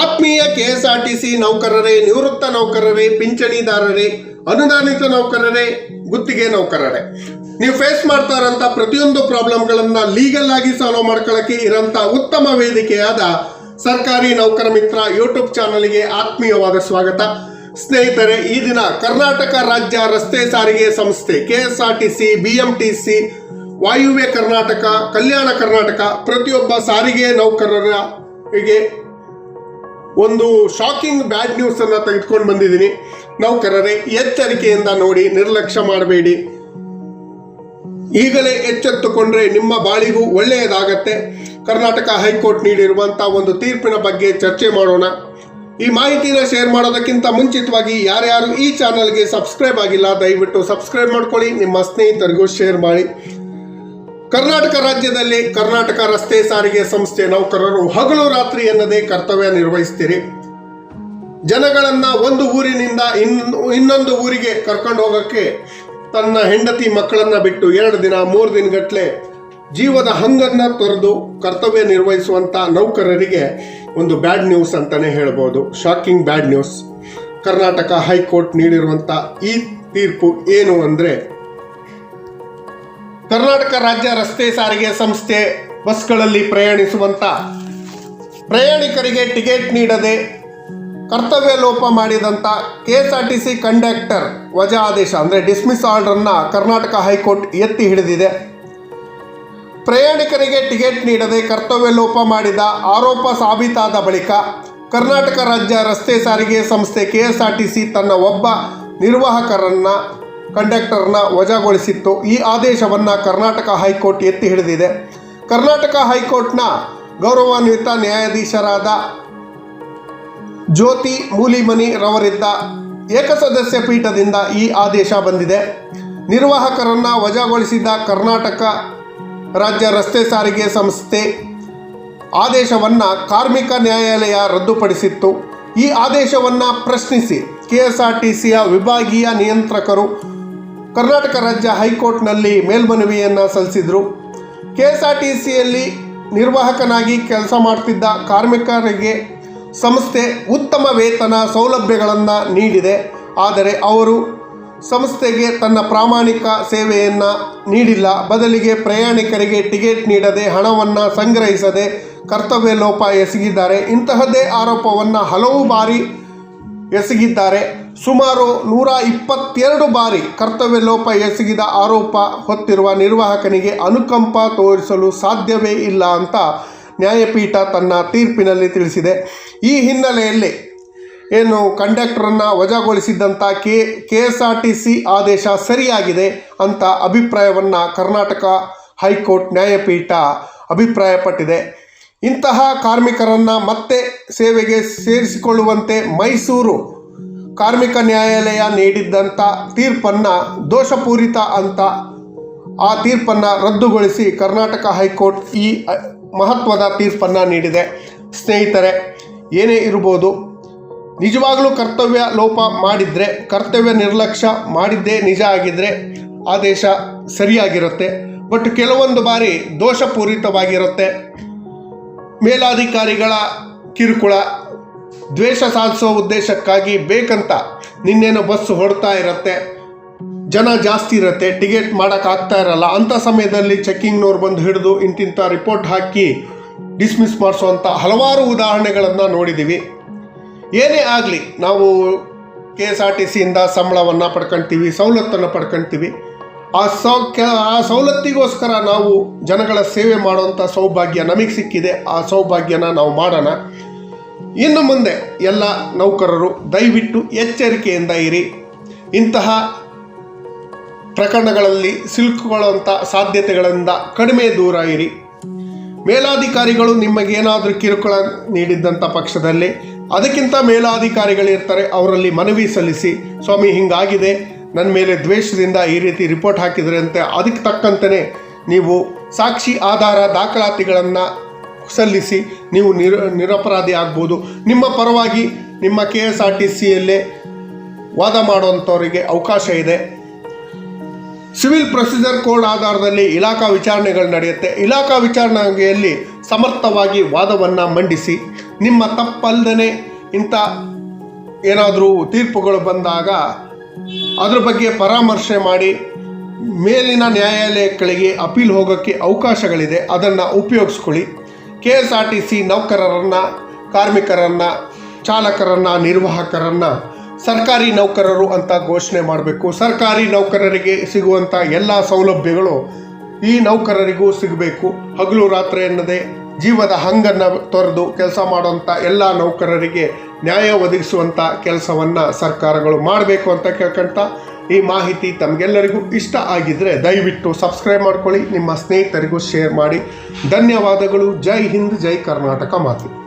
ಆತ್ಮೀಯ ಕೆಎಸ್ಆರ್ಟಿಸಿ ನೌಕರರೇ, ನಿವೃತ್ತ ನೌಕರರೇ, ಪಿಂಚಣಿದಾರರೇ, ಅನುದಾನಿತ ನೌಕರರೇ, ಗುತ್ತಿಗೆ ನೌಕರರೇ. ನೀವು ಫೇಸ್ ಮಾಡ್ತಾ ಇರೋಂಥ ಪ್ರತಿಯೊಂದು ಪ್ರಾಬ್ಲಮ್ಗಳನ್ನ ಲೀಗಲ್ ಆಗಿ ಸಾಲ್ವ್ ಮಾಡ್ಕೊಳ್ಳೋಕೆ ಇರೋಂಥ ಉತ್ತಮ ವೇದಿಕೆಯಾದ ಸರ್ಕಾರಿ ನೌಕರ ಮಿತ್ರ ಯೂಟ್ಯೂಬ್ ಚಾನಲ್ಗೆ ಆತ್ಮೀಯವಾದ ಸ್ವಾಗತ. ಸ್ನೇಹಿತರೆ, ಈ ದಿನ ಕರ್ನಾಟಕ ರಾಜ್ಯ ರಸ್ತೆ ಸಾರಿಗೆ ಸಂಸ್ಥೆ ಕೆಎಸ್ಆರ್ಟಿಸಿ, ಬಿಎಂಟಿಸಿ, ವಾಯುವ್ಯ ಕರ್ನಾಟಕ, ಕಲ್ಯಾಣ ಕರ್ನಾಟಕ ಪ್ರತಿಯೊಬ್ಬ ಸಾರಿಗೆ ನೌಕರರಿಗೆ ಒಂದು ಶಾಕಿಂಗ್ ಬ್ಯಾಡ್ ನ್ಯೂಸ್ ಅನ್ನ ತೆಗೆದುಕೊಂಡು ಬಂದಿದ್ದೀನಿ. ನೌಕರರೇ ಎಚ್ಚರಿಕೆಯಿಂದ ನೋಡಿ, ನಿರ್ಲಕ್ಷ್ಯ ಮಾಡಬೇಡಿ. ಈಗಲೇ ಎಚ್ಚೆತ್ತುಕೊಂಡ್ರೆ ನಿಮ್ಮ ಬಾಳಿಗೂ ಒಳ್ಳೆಯದಾಗತ್ತೆ. ಕರ್ನಾಟಕ ಹೈಕೋರ್ಟ್ ನೀಡಿರುವಂಥ ಒಂದು ತೀರ್ಪಿನ ಬಗ್ಗೆ ಚರ್ಚೆ ಮಾಡೋಣ. ಈ ಮಾಹಿತಿನ ಶೇರ್ ಮಾಡೋದಕ್ಕಿಂತ ಮುಂಚಿತವಾಗಿ ಯಾರ್ಯಾರು ಈ ಚಾನಲ್ಗೆ ಸಬ್ಸ್ಕ್ರೈಬ್ ಆಗಿಲ್ಲ, ದಯವಿಟ್ಟು ಸಬ್ಸ್ಕ್ರೈಬ್ ಮಾಡ್ಕೊಳ್ಳಿ. ನಿಮ್ಮ ಸ್ನೇಹಿತರಿಗೂ ಶೇರ್ ಮಾಡಿ. ಕರ್ನಾಟಕ ರಾಜ್ಯದಲ್ಲಿ ಕರ್ನಾಟಕ ರಸ್ತೆ ಸಾರಿಗೆ ಸಂಸ್ಥೆ ನೌಕರರು ಹಗಲು ರಾತ್ರಿ ಎನ್ನದೇ ಕರ್ತವ್ಯ ನಿರ್ವಹಿಸ್ತೀರಿ. ಜನಗಳನ್ನ ಒಂದು ಊರಿನಿಂದ ಇನ್ನು ಇನ್ನೊಂದು ಊರಿಗೆ ಕರ್ಕೊಂಡು ಹೋಗಕ್ಕೆ ತನ್ನ ಹೆಂಡತಿ ಮಕ್ಕಳನ್ನ ಬಿಟ್ಟು ಎರಡು ದಿನ, ಮೂರು ದಿನಗಟ್ಲೆ ಜೀವದ ಹಂಗನ್ನ ತೊರೆದು ಕರ್ತವ್ಯ ನಿರ್ವಹಿಸುವಂತ ನೌಕರರಿಗೆ ಒಂದು ಬ್ಯಾಡ್ ನ್ಯೂಸ್ ಅಂತಾನೆ ಹೇಳ್ಬೋದು. Shocking bad news Karnataka high court ನೀಡಿರುವಂತ ಈ ತೀರ್ಪು ಏನು ಅಂದ್ರೆ ಕರ್ನಾಟಕ ರಾಜ್ಯ ರಸ್ತೆ ಸಾರಿಗೆ ಸಂಸ್ಥೆ ಬಸ್ಗಳಲ್ಲಿ ಪ್ರಯಾಣಿಸುವಂತ ಪ್ರಯಾಣಿಕರಿಗೆ ಟಿಕೆಟ್ ನೀಡದೆ ಕರ್ತವ್ಯ ಲೋಪ ಮಾಡಿದಂಥ K S R T C conductor ವಜಾ ಆದೇಶ, ಅಂದರೆ ಡಿಸ್ಮಿಸ್ ಆರ್ಡರ್ನ ಕರ್ನಾಟಕ ಹೈಕೋರ್ಟ್ ಎತ್ತಿ ಹಿಡಿದಿದೆ. ಪ್ರಯಾಣಿಕರಿಗೆ ಟಿಕೆಟ್ ನೀಡದೆ ಕರ್ತವ್ಯ ಲೋಪ ಮಾಡಿದ ಆರೋಪ ಸಾಬೀತಾದ ಬಳಿಕ ಕರ್ನಾಟಕ ರಾಜ್ಯ ರಸ್ತೆ ಸಾರಿಗೆ ಸಂಸ್ಥೆ ಕೆ ಟಿ ಸಿ ತನ್ನ ಒಬ್ಬ ನಿರ್ವಾಹಕರನ್ನ ಕಂಡಕ್ಟರ್ನ ವಜಾಗೊಳಿಸಿತ್ತು. ಈ ಆದೇಶವನ್ನು ಕರ್ನಾಟಕ ಹೈಕೋರ್ಟ್ ಎತ್ತಿ ಹಿಡಿದಿದೆ. ಕರ್ನಾಟಕ ಹೈಕೋರ್ಟ್ನ ಗೌರವಾನ್ವಿತ ನ್ಯಾಯಾಧೀಶರಾದ ಜ್ಯೋತಿ ಮೂಲಿಮನಿ ರವರಿದ್ದ ಏಕಸದಸ್ಯ ಪೀಠದಿಂದ ಈ ಆದೇಶ ಬಂದಿದೆ. ನಿರ್ವಾಹಕರನ್ನು ವಜಾಗೊಳಿಸಿದ ಕರ್ನಾಟಕ ರಾಜ್ಯ ರಸ್ತೆ ಸಾರಿಗೆ ಸಂಸ್ಥೆ ಆದೇಶವನ್ನು ಕಾರ್ಮಿಕ ನ್ಯಾಯಾಲಯ ರದ್ದುಪಡಿಸಿತ್ತು. ಈ ಆದೇಶವನ್ನು ಪ್ರಶ್ನಿಸಿ ಕೆ ಎಸ್ ಟಿ ವಿಭಾಗೀಯ ನಿಯಂತ್ರಕರು ಕರ್ನಾಟಕ ರಾಜ್ಯ ಹೈಕೋರ್ಟ್ನಲ್ಲಿ ಮೇಲ್ಮನವಿಯನ್ನು ಸಲ್ಲಿಸಿದರು. ಕೆ ಎಸ್ ಆರ್ ಟಿ ಸಿಯಲ್ಲಿ ನಿರ್ವಾಹಕನಾಗಿ ಕೆಲಸ ಮಾಡ್ತಿದ್ದ ಕಾರ್ಮಿಕರಿಗೆ ಸಂಸ್ಥೆ ಉತ್ತಮ ವೇತನ ಸೌಲಭ್ಯಗಳನ್ನು ನೀಡಿದೆ. ಆದರೆ ಅವರು ಸಂಸ್ಥೆಗೆ ತನ್ನ ಪ್ರಾಮಾಣಿಕ ಸೇವೆಯನ್ನು ನೀಡಿಲ್ಲ. ಬದಲಿಗೆ ಪ್ರಯಾಣಿಕರಿಗೆ ಟಿಕೆಟ್ ನೀಡದೆ ಹಣವನ್ನು ಸಂಗ್ರಹಿಸದೆ ಕರ್ತವ್ಯ ಲೋಪ ಎಸಗಿದ್ದಾರೆ. ಇಂತಹದ್ದೇ ಆರೋಪವನ್ನು ಹಲವು ಬಾರಿ ಎಸಗಿದ್ದಾರೆ. ಸುಮಾರು ನೂರ ಇಪ್ಪತ್ತೆರಡು ಬಾರಿ ಕರ್ತವ್ಯ ಲೋಪ ಎಸಗಿದ ಆರೋಪ ಹೊತ್ತಿರುವ ನಿರ್ವಾಹಕನಿಗೆ ಅನುಕಂಪ ತೋರಿಸಲು ಸಾಧ್ಯವೇ ಇಲ್ಲ ಅಂತ ನ್ಯಾಯಪೀಠ ತನ್ನ ತೀರ್ಪಿನಲ್ಲಿ ತಿಳಿಸಿದೆ. ಈ ಹಿನ್ನೆಲೆಯಲ್ಲಿ ಏನು ಕಂಡಕ್ಟರನ್ನು ವಜಾಗೊಳಿಸಿದ್ದಂಥ K K S R T C ಆದೇಶ ಸರಿಯಾಗಿದೆ ಅಂತ ಅಭಿಪ್ರಾಯವನ್ನು ಕರ್ನಾಟಕ ಹೈಕೋರ್ಟ್ ನ್ಯಾಯಪೀಠ ಅಭಿಪ್ರಾಯಪಟ್ಟಿದೆ. ಇಂತಹ ಕಾರ್ಮಿಕರನ್ನು ಮತ್ತೆ ಸೇವೆಗೆ ಸೇರಿಸಿಕೊಳ್ಳುವಂತೆ ಮೈಸೂರು ಕಾರ್ಮಿಕ ನ್ಯಾಯಾಲಯ ನೀಡಿದ್ದಂಥ ತೀರ್ಪನ್ನು ದೋಷಪೂರಿತ ಅಂತ ಆ ತೀರ್ಪನ್ನು ರದ್ದುಗೊಳಿಸಿ ಕರ್ನಾಟಕ ಹೈಕೋರ್ಟ್ ಈ ಮಹತ್ವದ ತೀರ್ಪನ್ನು ನೀಡಿದೆ. ಸ್ನೇಹಿತರೆ, ಏನೇ ಇರ್ಬೋದು, ನಿಜವಾಗಲೂ ಕರ್ತವ್ಯ ಲೋಪ ಮಾಡಿದರೆ, ಕರ್ತವ್ಯ ನಿರ್ಲಕ್ಷ್ಯ ಮಾಡಿದ್ದೇ ನಿಜ ಆಗಿದ್ದರೆ ಆದೇಶ ಸರಿಯಾಗಿರುತ್ತೆ. ಬಟ್ ಕೆಲವೊಂದು ಬಾರಿ ದೋಷಪೂರಿತವಾಗಿರುತ್ತೆ. ಮೇಲಾಧಿಕಾರಿಗಳ ಕಿರುಕುಳ ದ್ವೇಷ ಸಾಧಿಸೋ ಉದ್ದೇಶಕ್ಕಾಗಿ ಬೇಕಂತ ನಿನ್ನೇನೋ ಬಸ್ ಹೊಡ್ತಾ ಇರುತ್ತೆ? ಜನ ಜಾಸ್ತಿ ಇರುತ್ತೆ, ಟಿಕೆಟ್ ಮಾಡೋಕ್ಕಾಗ್ತಾ ಇರಲ್ಲ ಅಂಥ ಸಮಯದಲ್ಲಿ ಚೆಕ್ಕಿಂಗ್ನವ್ರು ಬಂದು ಹಿಡಿದು ಇಂತಿಂಥ ರಿಪೋರ್ಟ್ ಹಾಕಿ ಡಿಸ್ಮಿಸ್ ಮಾಡಿಸುವಂಥ ಹಲವಾರು ಉದಾಹರಣೆಗಳನ್ನು ನೋಡಿದ್ದೀವಿ ಏನೇ ಆಗಲಿ, ನಾವು ಕೆ ಎಸ್ ಆರ್ ಟಿ ಸಿಯಿಂದ ಸಂಬಳವನ್ನು ಪಡ್ಕೊಳ್ತೀವಿ ಸವಲತ್ತನ್ನು ಪಡ್ಕೊಳ್ತೀವಿ ಆ ಸೌ ಆ ಸವಲತ್ತಿಗೋಸ್ಕರ ನಾವು ಜನಗಳ ಸೇವೆ ಮಾಡುವಂಥ ಸೌಭಾಗ್ಯ ನಮಗೆ ಸಿಕ್ಕಿದೆ, ಆ ಸೌಭಾಗ್ಯನ ನಾವು ಮಾಡೋಣ. ಇನ್ನು ಮುಂದೆ ಎಲ್ಲ ನೌಕರರು ದಯವಿಟ್ಟು ಎಚ್ಚರಿಕೆಯಿಂದ ಇರಿ. ಇಂತಹ ಪ್ರಕರಣಗಳಲ್ಲಿ ಸಿಲುಕಿಕೊಳ್ಳುವಂಥ ಸಾಧ್ಯತೆಗಳಿಂದ ಕಡಿಮೆ ದೂರ ಇರಿ. ಮೇಲಾಧಿಕಾರಿಗಳು ನಿಮಗೇನಾದರೂ ಕಿರುಕುಳ ನೀಡಿದ್ದಂಥ ಪಕ್ಷದಲ್ಲಿ ಅದಕ್ಕಿಂತ ಮೇಲಾಧಿಕಾರಿಗಳಿರ್ತಾರೆ, ಅವರಲ್ಲಿ ಮನವಿ ಸಲ್ಲಿಸಿ. ಸ್ವಾಮಿ, ಹಿಂಗಾಗಿದೆ. ನನ್ನ ಮೇಲೆ ದ್ವೇಷದಿಂದ ಈ ರೀತಿ ರಿಪೋರ್ಟ್ ಹಾಕಿದರೆ ಅಂತ ಅದಕ್ಕೆ ತಕ್ಕಂತೆಯೇ ನೀವು ಸಾಕ್ಷಿ ಆಧಾರ ದಾಖಲಾತಿಗಳನ್ನು ಸಲ್ಲಿಸಿ ನೀವು ನಿರ ನಿರಪರಾಧಿ ಆಗ್ಬೋದು. ನಿಮ್ಮ ಪರವಾಗಿ ನಿಮ್ಮ ಕೆ ಎಸ್ ಆರ್ ಟಿ ಸಿಯಲ್ಲೇ ವಾದ ಮಾಡುವಂಥವರಿಗೆ ಅವಕಾಶ ಇದೆ. ಸಿವಿಲ್ ಪ್ರೊಸೀಜರ್ ಕೋಡ್ ಆಧಾರದಲ್ಲಿ ಇಲಾಖಾ ವಿಚಾರಣೆಗಳು ನಡೆಯುತ್ತೆ. ಇಲಾಖಾ ವಿಚಾರಣೆಯಲ್ಲಿ ಸಮರ್ಥವಾಗಿ ವಾದವನ್ನು ಮಂಡಿಸಿ. ನಿಮ್ಮ ತಪ್ಪಲ್ಲದೇ ಇಂಥ ಏನಾದರೂ ತೀರ್ಪುಗಳು ಬಂದಾಗ ಅದ್ರ ಬಗ್ಗೆ ಪರಾಮರ್ಶೆ ಮಾಡಿ ಮೇಲಿನ ನ್ಯಾಯಾಲಯಗಳಿಗೆ ಅಪೀಲ್ ಹೋಗೋಕ್ಕೆ ಅವಕಾಶಗಳಿದೆ. ಅದನ್ನು ಉಪಯೋಗಿಸ್ಕೊಳ್ಳಿ. K S R T C ನೌಕರರನ್ನು, ಕಾರ್ಮಿಕರನ್ನು, ಚಾಲಕರನ್ನು, ನಿರ್ವಾಹಕರನ್ನು ಸರ್ಕಾರಿ ನೌಕರರು ಅಂತ ಘೋಷಣೆ ಮಾಡಬೇಕು. ಸರ್ಕಾರಿ ನೌಕರರಿಗೆ ಸಿಗುವಂಥ ಎಲ್ಲ ಸೌಲಭ್ಯಗಳು ಈ ನೌಕರರಿಗೂ ಸಿಗಬೇಕು. ಹಗಲು ರಾತ್ರಿ ಎನ್ನದೆ ಜೀವದ ಹಂಗನ್ನು ತೊರೆದು ಕೆಲಸ ಮಾಡುವಂಥ ಎಲ್ಲ ನೌಕರರಿಗೆ ನ್ಯಾಯ ಒದಗಿಸುವಂಥ ಕೆಲಸವನ್ನು ಸರ್ಕಾರಗಳು ಮಾಡಬೇಕು ಅಂತ ಕೇಳ್ಕೊಳ್ತಾ ಈ ಮಾಹಿತಿ ತಮಗೆಲ್ಲರಿಗೂ ಇಷ್ಟ ಆಗಿದ್ದರೆ ದಯವಿಟ್ಟು ಸಬ್ಸ್ಕ್ರೈಬ್ ಮಾಡ್ಕೊಳ್ಳಿ, ನಿಮ್ಮ ಸ್ನೇಹಿತರಿಗೂ ಶೇರ್ ಮಾಡಿ. ಧನ್ಯವಾದಗಳು. ಜೈ ಹಿಂದ್, ಜೈ ಕರ್ನಾಟಕ ಮಾತು.